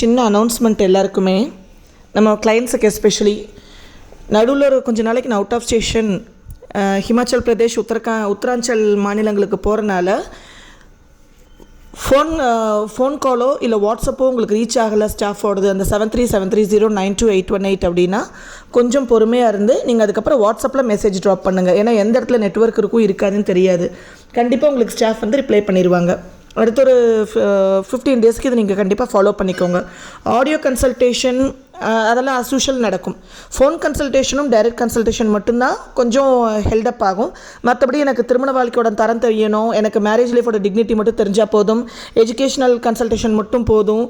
சின்ன அனௌன்ஸ்மெண்ட் எல்லாருக்குமே. நம்ம கிளைண்ட்ஸுக்கு எஸ்பெஷலி நடுவில் ஒரு கொஞ்ச நாளைக்கு நான் out of station Himachal Pradesh உத்தரகா Uttaranchal மாநிலங்களுக்கு போகிறனால ஃபோன் ஃபோன் காலோ இல்லை வாட்ஸ்அப்போ உங்களுக்கு ரீச் ஆகலை ஸ்டாஃபோடது அந்த seven three seven three zero nine two eight one eight அப்படின்னா கொஞ்சம் பொறுமையாக இருந்து நீங்கள் அதுக்கப்புறம் வாட்ஸ்அப்பில் மெசேஜ் ட்ராப் பண்ணுங்கள் ஏன்னா எந்த இடத்துல நெட்ஒர்க் இருக்கும் இருக்காதுன்னு தெரியாது. கண்டிப்பாக உங்களுக்கு ஸ்டாஃப் வந்து ரிப்ளை பண்ணிடுவாங்க அடுத்த ஒரு ஃபிஃப்டீன் டேஸ்க்கு இது நீங்கள் கண்டிப்பாக ஃபாலோ பண்ணிக்கோங்க. ஆடியோ கன்சல்டேஷன் அதெல்லாம் as நடக்கும். ஃபோன் கன்சல்டேஷனும் டைரக்ட் கன்சல்டேஷன் மட்டும்தான் கொஞ்சம் ஹெல்டப் ஆகும். மற்றபடி எனக்கு திருமண வாழ்க்கையோட தரம் தெரியணும். எனக்கு மேரேஜ் லைஃபோட டிக்னிட்டி மட்டும் தெரிஞ்சால் போதும். எஜுகேஷனல் கன்சல்டேஷன் மட்டும் போதும்.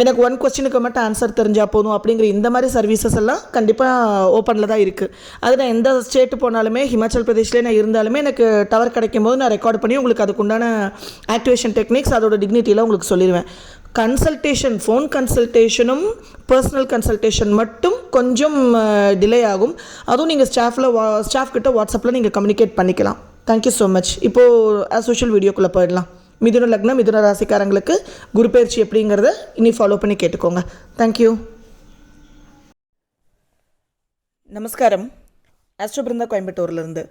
எனக்கு ஒன் கொஸ்டினுக்கு மட்டும் ஆன்சர் தெரிஞ்சால் போதும் அப்படிங்கிற இந்த மாதிரி சர்வீசஸ் எல்லாம் கண்டிப்பாக ஓப்பனில் தான் இருக்குது அது நான் எந்த ஸ்டேட்டு போனாலுமே ஹிமாச்சல் பிரதேஷ்லேயே நான் இருந்தாலுமே எனக்கு டவர் கிடைக்கும் போது நான் ரெக்கார்ட் பண்ணி உங்களுக்கு அதுக்குண்டான ஆக்டிவேஷன் டெக்னிக்ஸ் அதோட டிக்னிட்டிலாம் உங்களுக்கு சொல்லிடுவேன் கன்சல்டேஷன் ஃபோன் கன்சல்டேஷனும் பர்சனல் கன்சல்டேஷன் மட்டும் கொஞ்சம் டிலே ஆகும். அதுவும் நீங்கள் ஸ்டாஃபில் வா ஸ்டாஃப் கிட்ட வாட்ஸ்அப்பில் நீங்கள் கம்யூனிகேட் பண்ணிக்கலாம். தேங்க்யூ ஸோ மச் இப்போது ஆஸ் சோஷியல் வீடியோக்குள்ளே போயிடலாம். மிதுன லக்னம் மிதுன ராசிக்காரங்களுக்கு குரு பயிற்சி எப்படிங்கிறத இனி ஃபாலோ பண்ணி கேட்டுக்கோங்க. தேங்க்யூ நமஸ்காரம். ஆஸ்ட்ரோ கோயம்புத்தூர்லேருந்து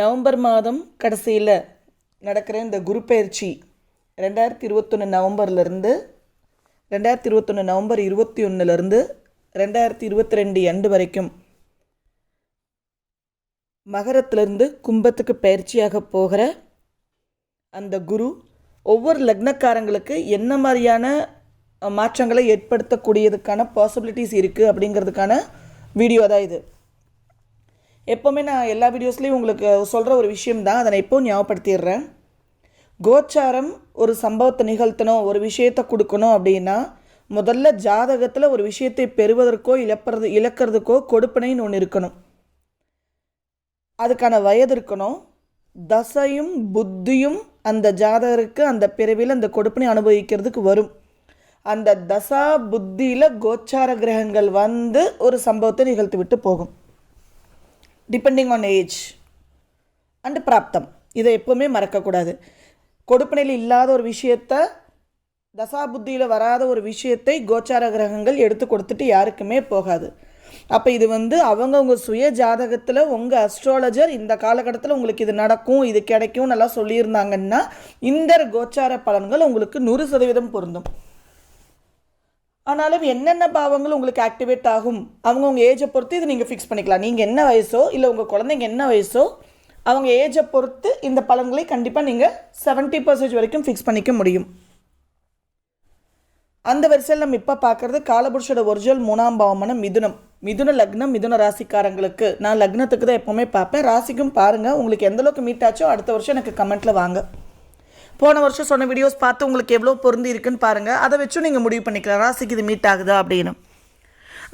நவம்பர் மாதம் கடைசியில் நடக்கிற இந்த குரு பயிற்சி ரெண்டாயிரத்தி இருபத்தொன்று நவம்பர்லேருந்து ரெண்டாயிரத்தி இருபத்தொன்று நவம்பர் இருபத்தி ஒன்றுலேருந்து ரெண்டாயிரத்தி இருபத்தி ரெண்டு எண்டு வரைக்கும் மகரத்திலிருந்து கும்பத்துக்கு பயிற்சியாக போகிற அந்த குரு ஒவ்வொரு லக்னக்காரங்களுக்கு என்ன மாதிரியான மாற்றங்களை ஏற்படுத்தக்கூடியதுக்கான பாசிபிலிட்டிஸ் இருக்குது அப்படிங்கிறதுக்கான வீடியோ தான் இது. எப்போவுமே நான் எல்லா வீடியோஸ்லேயும் உங்களுக்கு சொல்கிற ஒரு விஷயம் தான் அதை நான் எப்போவும் ஞாபகப்படுத்திடுறேன். கோச்சாரம் ஒரு சம்பவத்தை நிகழ்த்தணும் ஒரு விஷயத்தை கொடுக்கணும் அப்படின்னா முதல்ல ஜாதகத்தில் ஒரு விஷயத்தை பெறுவதற்கோ இழப்பறது இழக்கிறதுக்கோ கொடுப்பனைன்னு ஒன்று இருக்கணும். அதுக்கான வயது இருக்கணும். தசையும் புத்தியும் அந்த ஜாதகருக்கு அந்த பிறவியில் அந்த கொடுப்பினை அனுபவிக்கிறதுக்கு வரும். அந்த தசா புத்தியில் கோச்சார கிரகங்கள் வந்து ஒரு சம்பவத்தை நிகழ்த்தி விட்டு போகும். டிபெண்டிங் ஆன் ஏஜ் அண்டு பிராப்தம். இதை எப்போவுமே மறக்கக்கூடாது. கொடுப்பனையில் இல்லாத ஒரு விஷயத்த தசாபுத்தியில் வராத ஒரு விஷயத்தை கோச்சார கிரகங்கள் எடுத்து கொடுத்துட்டு யாருக்குமே போகாது. அப்போ இது வந்து அவங்கவுங்க சுய ஜாதகத்தில் உங்கள் அஸ்ட்ராலஜர் இந்த காலகட்டத்தில் உங்களுக்கு இது நடக்கும் இது கிடைக்கும் நல்லா சொல்லியிருந்தாங்கன்னா இந்த கோச்சார பலன்கள் உங்களுக்கு நூறு சதவீதம் பொருந்தும். ஆனாலும் என்னென்ன பாவங்கள் உங்களுக்கு ஆக்டிவேட் ஆகும்? அவங்கவுங்க ஏஜை பொறுத்து இது நீங்கள் ஃபிக்ஸ் பண்ணிக்கலாம். நீங்கள் என்ன வயசோ இல்லை உங்கள் குழந்தைங்க என்ன வயசோ அவங்க ஏஜை பொறுத்து இந்த பலன்களை கண்டிப்பாக நீங்கள் 70% பர்சன்டேஜ் வரைக்கும் ஃபிக்ஸ் பண்ணிக்க முடியும். அந்த வரிசையில் நம்ம இப்போ பார்க்குறது காலபுருஷோட ஒரிஜினல் மூணாம் பாவமான மிதுனம். மிதுன லக்னம் மிதுன ராசிக்காரங்களுக்கு. நான் லக்னத்துக்கு தான் எப்போவுமே பார்ப்பேன். ராசிக்கும் பாருங்கள் உங்களுக்கு எந்த அளவுக்கு மீட் ஆச்சோ அடுத்த வருஷம் எனக்கு கமெண்ட்டில் வாங்க. போன வருஷம் சொன்ன வீடியோஸ் பார்த்து உங்களுக்கு எவ்வளோ பொருந்தி இருக்குன்னு பாருங்கள் அதை வச்சும் நீங்கள் முடிவு பண்ணிக்கலாம். ராசிக்கு இது மீட் ஆகுதா அப்படின்னு.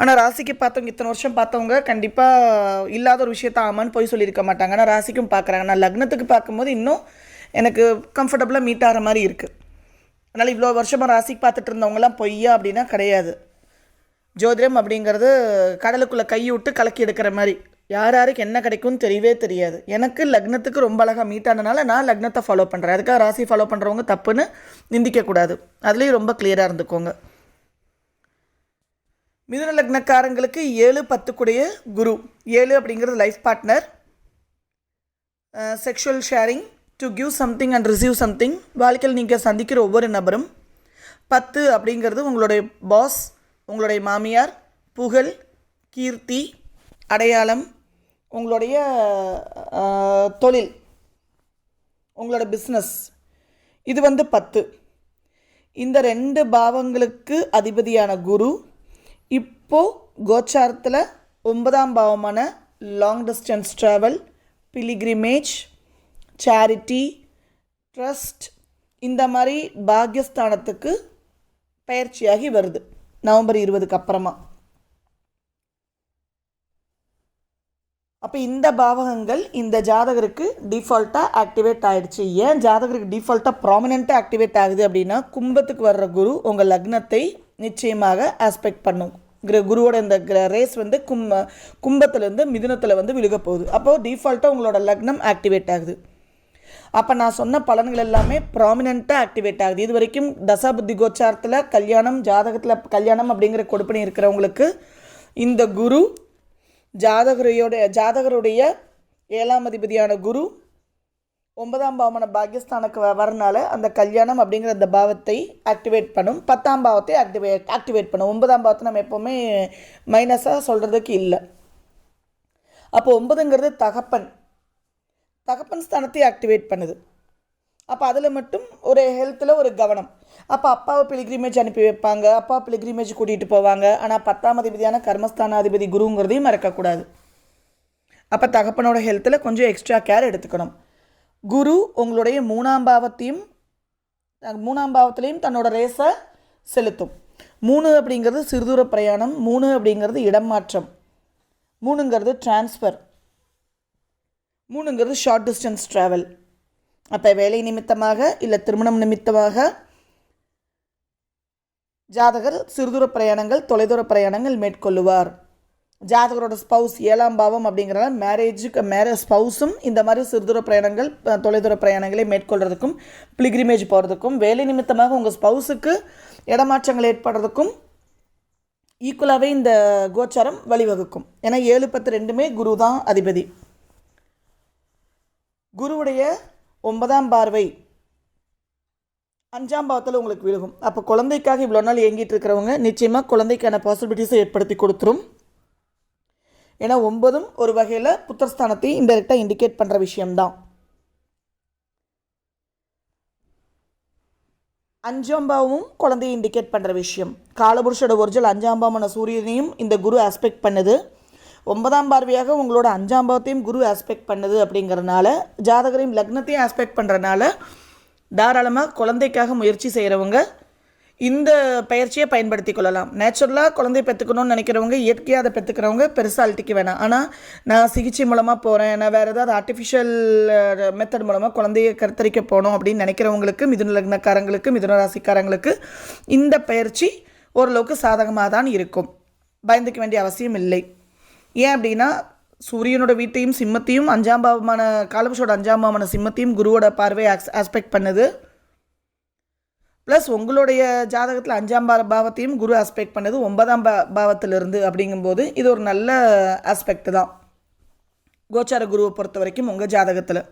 ஆனால் ராசிக்கு பார்த்தவங்க இத்தனை வருஷம் பார்த்தவங்க கண்டிப்பாக இல்லாத ஒரு விஷயத்த ஆமான்னு போய் சொல்லியிருக்க மாட்டாங்க. ஆனால் ராசிக்கும் பார்க்குறாங்க. நான் லக்னத்துக்கு பார்க்கும்போது இன்னும் எனக்கு கம்ஃபர்டபுளாக மீட் ஆகிற மாதிரி இருக்குது அதனால் இவ்வளோ வருஷமாக ராசிக்கு பார்த்துட்டு இருந்தவங்கலாம் பொய்யா அப்படின்னா கிடையாது. ஜோதிடம் அப்படிங்கிறது கடலுக்குள்ளே கை விட்டு கலக்கி எடுக்கிற மாதிரி. யார் யாருக்கு என்ன கிடைக்கும்னு தெரியவே தெரியாது. எனக்கு லக்னத்துக்கு ரொம்ப அழகாக மீட் ஆனனால நான் லக்னத்தை ஃபாலோ பண்ணுறேன் அதுக்காக ராசி ஃபாலோ பண்ணுறவங்க தப்புன்னு நிந்திக்கக்கூடாது. அதுலேயும் ரொம்ப கிளியராக இருந்துக்கோங்க. மிதுன லக்னக்காரங்களுக்கு ஏழு பத்துக்குடைய குரு. ஏழு அப்படிங்கிறது life partner sexual sharing to give something and receive something வாழ்க்கையில் நீங்கள் சந்திக்கிற ஒவ்வொரு நபரும் பத்து அப்படிங்கிறது உங்களுடைய பாஸ் உங்களுடைய மாமியார் புகழ் கீர்த்தி அடையாளம் உங்களுடைய தொழில் உங்களோட பிஸ்னஸ் இது வந்து பத்து. இந்த ரெண்டு பாவங்களுக்கு அதிபதியான குரு இப்போது கோச்சாரத்தில் ஒன்பதாம் பாவமான long distance travel pilgrimage charity trust இந்த மாதிரி பாக்யஸ்தானத்துக்கு பயிற்சியாகி வருது. நவம்பர் இருபதுக்கு அப்புறமா. அப்போ இந்த பாவகங்கள் இந்த ஜாதகருக்கு டிஃபால்ட்டாக ஆக்டிவேட் ஆகிடுச்சு ஏன் ஜாதகருக்கு டிஃபால்ட்டாக ப்ராமினெண்ட்டாக ஆக்டிவேட் ஆகுது அப்படின்னா கும்பத்துக்கு வர்ற குரு உங்கள் லக்னத்தை நிச்சயமாக ஆஸ்பெக்ட் பண்ணும். கிர- குருவோட இந்த ரேஸ் வந்து கும் கும்பத்துலேருந்து மிதுனத்தில் வந்து விழுக போகுது. அப்போது டிஃபால்ட்டாக உங்களோட லக்னம் ஆக்டிவேட் ஆகுது. அப்போ நான் சொன்ன பலன்கள் எல்லாமே ப்ராமினெண்ட்டாக ஆக்டிவேட் ஆகுது. இது வரைக்கும் தசாபுத்தி கோச்சாரத்தில் கல்யாணம் ஜாதகத்தில் கல்யாணம் அப்படிங்கிற கொடுப்பனை இருக்கிறவங்களுக்கு இந்த குரு ஜாதகரையோட ஜாதகருடைய ஏழாம் அதிபதியான குரு ஒன்பதாம் பாவமான பாகிஸ்தானுக்கு வ- வரனால அந்த கல்யாணம் அப்படிங்கிற அந்த பாவத்தை ஆக்டிவேட் பண்ணும். பத்தாம் பாவத்தை ஆக்டிவேட் ஆக்டிவேட் பண்ணும். ஒன்பதாம் பாவத்தை நம்ம எப்போவுமே மைனஸாக சொல்கிறதுக்கு இல்லை. அப்போ ஒன்பதுங்கிறது தகப்பன். தகப்பன் ஸ்தானத்தை ஆக்டிவேட் பண்ணுது. அப்போ அதில் மட்டும் ஒரு ஹெல்த்தில் ஒரு கவனம். அப்போ அப்பாவை பிலிகிரிமேஜ் அனுப்பி வைப்பாங்க. அப்பா பிலிகிரிமேஜ் கூட்டிகிட்டு போவாங்க. ஆனால் பத்தாம் அதிபதியான கர்மஸ்தானாதிபதி குருங்கிறதையும் மறக்கக்கூடாது. அப்போ தகப்பனோட ஹெல்த்தில் கொஞ்சம் எக்ஸ்ட்ரா கேர் எடுத்துக்கணும். குரு உங்களுடைய மூணாம் பாவத்தையும் மூணாம் பாவத்திலையும் தன்னோட ரேஸை செலுத்தும். மூணு அப்படிங்கிறது சிறுதூர பிரயாணம் மூணு அப்படிங்கிறது இடம் மாற்றம். மூணுங்கிறது டிரான்ஸ்ஃபர் மூணுங்கிறது ஷார்ட் டிஸ்டன்ஸ் ட்ராவல் அப்போ வேலை நிமித்தமாக இல்லை திருமணம் நிமித்தமாக ஜாதகர் சிறுதூர பிரயாணங்கள் தொலைதூர பிரயாணங்கள் மேற்கொள்ளுவார். ஜாதகரோட ஸ்பௌஸ் ஏழாம் பாவம் அப்படிங்கிறனால மேரேஜுக்கு மேரேஜ் ஸ்பௌஸும் இந்த மாதிரி சிறுதூர பிரயாணங்கள் தொலைதூர பிரயாணங்களை மேற்கொள்கிறதுக்கும் பிலிகிரிமேஜ் போகிறதுக்கும் வேலை நிமித்தமாக உங்கள் ஸ்பௌஸுக்கு இடமாற்றங்கள் ஏற்படுறதுக்கும் ஈக்குவலாகவே இந்த கோச்சாரம் வழிவகுக்கும். ஏன்னா ஏழு பத்து ரெண்டுமே குரு தான் அதிபதி. குருவுடைய ஒன்பதாம் பார்வை அஞ்சாம் பாவத்தில் உங்களுக்கு விழுகும். அப்போ குழந்தைக்காக இவ்வளோ நாள் இயங்கிட்டு இருக்கிறவங்க நிச்சயமாக குழந்தைக்கான பாசிபிலிட்டிஸை ஏற்படுத்தி கொடுத்துரும். ஏன்னா ஒன்பதும் ஒரு வகையில் புத்திரஸ்தானத்தை இன்டெரக்டாக இண்டிகேட் பண்ணுற விஷயம்தான். அஞ்சாம் பாவமும் குழந்தையை இண்டிகேட் பண்ணுற விஷயம். காலபுருஷோட ஒரிஜினல் அஞ்சாம் பாவமான சூரியனையும் இந்த குரு ஆஸ்பெக்ட் பண்ணுது. ஒன்பதாம் பார்வையாக உங்களோட அஞ்சாம் பாவத்தையும் குரு ஆஸ்பெக்ட் பண்ணுது அப்படிங்கிறனால ஜாதகரையும் லக்னத்தையும் ஆஸ்பெக்ட் பண்ணுறனால தாராளமாக குழந்தைக்காக முயற்சி செய்கிறவங்க இந்த பயிற்சியை பயன்படுத்தி கொள்ளலாம். நேச்சுரலாக குழந்தை பெற்றுக்கணும்னு நினைக்கிறவங்க இயற்கையாக அதை பெற்றுக்கிறவங்க பெருசாலிட்டிக்கு வேணாம். ஆனால் நான் சிகிச்சை மூலமாக போகிறேன் நான் வேறு ஏதாவது ஆர்டிஃபிஷியல் மெத்தட் மூலமாக குழந்தைய கருத்தரிக்க போகணும் அப்படின்னு நினைக்கிறவங்களுக்கு மிதுன லக்னக்காரங்களுக்கு மிதுன ராசிக்காரங்களுக்கு இந்த பயிற்சி ஓரளவுக்கு சாதகமாக தான் இருக்கும். பயந்துக்க வேண்டிய அவசியம் இல்லை. ஏன் அப்படின்னா சூரியனோட வீட்டையும் சிம்மத்தையும் அஞ்சாம் பாவமான காலபுஷோட அஞ்சாம் பாவமான சிம்மத்தையும் குருவோட பார்வை ஆஸ்பெக்ட் பண்ணுது. ப்ளஸ் உங்களுடைய ஜாதகத்தில் அஞ்சாம் பாவத்தையும் குரு ஆஸ்பெக்ட் பண்ணது ஒன்பதாம் பா பாவத்திலிருந்து அப்படிங்கும்போது இது ஒரு நல்ல ஆஸ்பெக்ட் தான். கோச்சார குருவை பொறுத்த வரைக்கும் உங்கள் ஜாதகத்தில்.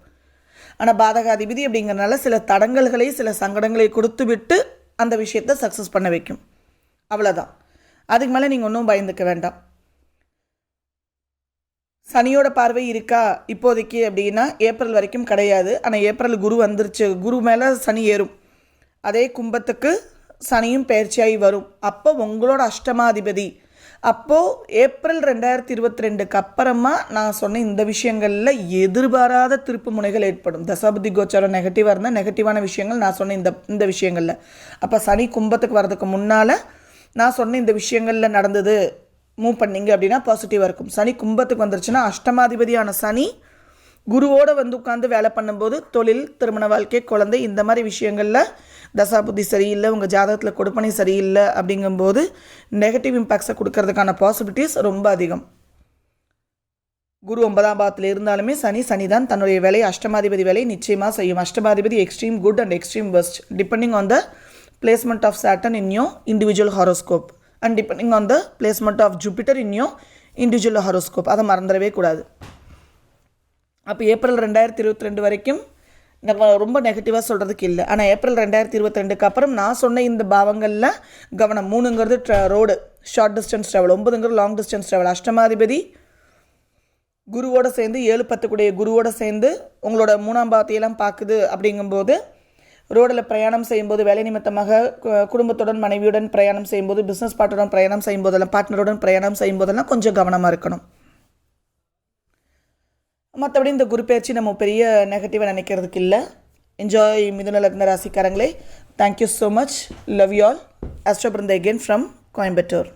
ஆனால் பாதகாதிபதி அப்படிங்கிறனால சில தடங்கல்களை சில சங்கடங்களை கொடுத்து விட்டு அந்த விஷயத்தை சக்ஸஸ் பண்ண வைக்கும். அவ்வளோதான் அதுக்கு மேலே நீங்கள் ஒன்றும் பயந்துக்க வேண்டாம். சனியோட பார்வை இருக்கா இப்போதைக்கு அப்படின்னா ஏப்ரல் வரைக்கும் கிடையாது. ஆனால் ஏப்ரல் குரு வந்துருச்சு. குரு மேலே சனி ஏறும். அதே கும்பத்துக்கு சனியும் பயிற்சியாகி வரும். அப்போ உங்களோட அஷ்டமாதிபதி. அப்போது ஏப்ரல் ரெண்டாயிரத்தி இருபத்தி ரெண்டுக்கு அப்புறமா நான் சொன்ன இந்த விஷயங்களில் எதிர்பாராத திருப்பு முனைகள் ஏற்படும். தசாபதி கோச்சாரம் நெகட்டிவாக இருந்தால் நெகட்டிவான விஷயங்கள் நான் சொன்ன இந்த இந்த விஷயங்களில். அப்போ சனி கும்பத்துக்கு வர்றதுக்கு முன்னால் நான் சொன்ன இந்த விஷயங்களில் நடந்தது மூவ் பண்ணீங்க அப்படின்னா பாசிட்டிவாக இருக்கும். சனி கும்பத்துக்கு வந்துருச்சுன்னா அஷ்டமாதிபதியான சனி குருவோட வந்து உட்காந்து வேலை பண்ணும்போது தொழில் திருமண வாழ்க்கை குழந்தை இந்த மாதிரி விஷயங்களில் தசாபுத்தி சரியில்லை உங்கள் ஜாதகத்தில் கொடுப்பனை சரியில்லை அப்படிங்கும்போது நெகட்டிவ் இம்பேக்ட்ஸை கொடுக்கறதுக்கான பாசிபிலிட்டிஸ் ரொம்ப அதிகம். குரு ஒன்பதாம் பாவத்தில் இருந்தாலுமே சனி சனி தான் தன்னுடைய வேலையை அஷ்டமாதிபதி வேலையை நிச்சயமாக செய்யும். அஷ்டமாதிபதி extreme good and extreme best depending on the placement of Saturn in your individual horoscope and depending on the placement of Jupiter in your individual horoscope அதை மறந்துடவே கூடாது. அப்போ ஏப்ரல் ரெண்டாயிரத்தி இருபத்தி ரெண்டு வரைக்கும் நம்ம ரொம்ப நெகட்டிவாக சொல்கிறதுக்கு இல்லை. ஆனால் ஏப்ரல் ரெண்டாயிரத்தி இருபத்தி ரெண்டுக்கு அப்புறம் நான் சொன்ன இந்த பாவங்களில் கவனம் மூணுங்கிறது ரோடு ஷார்ட் டிஸ்டன்ஸ் ட்ராவல் ஒன்பதுங்கிறது லாங் டிஸ்டன்ஸ் ட்ராவல் அஷ்டமாதிபதி குருவோட சேர்ந்து ஏழு பத்துக்குடைய குருவோட சேர்ந்து உங்களோட மூணாம் பாவத்தையெல்லாம் பார்க்குது அப்படிங்கும்போது ரோடில் பிரயாணம் செய்யும்போது வேலை நிமித்தமாக கு- குடும்பத்துடன் மனைவியுடன் பிரயாணம் செய்யும்போது பிஸ்னஸ் பார்ட்டுடன் பிரயாணம் செய்யும்போதெல்லாம் பார்ட்னருடன் பிரயாணம் செய்யும்போதெல்லாம் கொஞ்சம் கவனமாக இருக்கணும். மற்றபடி இந்த குரு பயிற்சி நம்ம பெரிய நெகட்டிவாக நினைக்கிறதுக்கு இல்லை. என்ஜாய் மிதுன லக்ன ராசிக்காரங்களே. Thank you so much love you all astro Brinda again from Coimbatore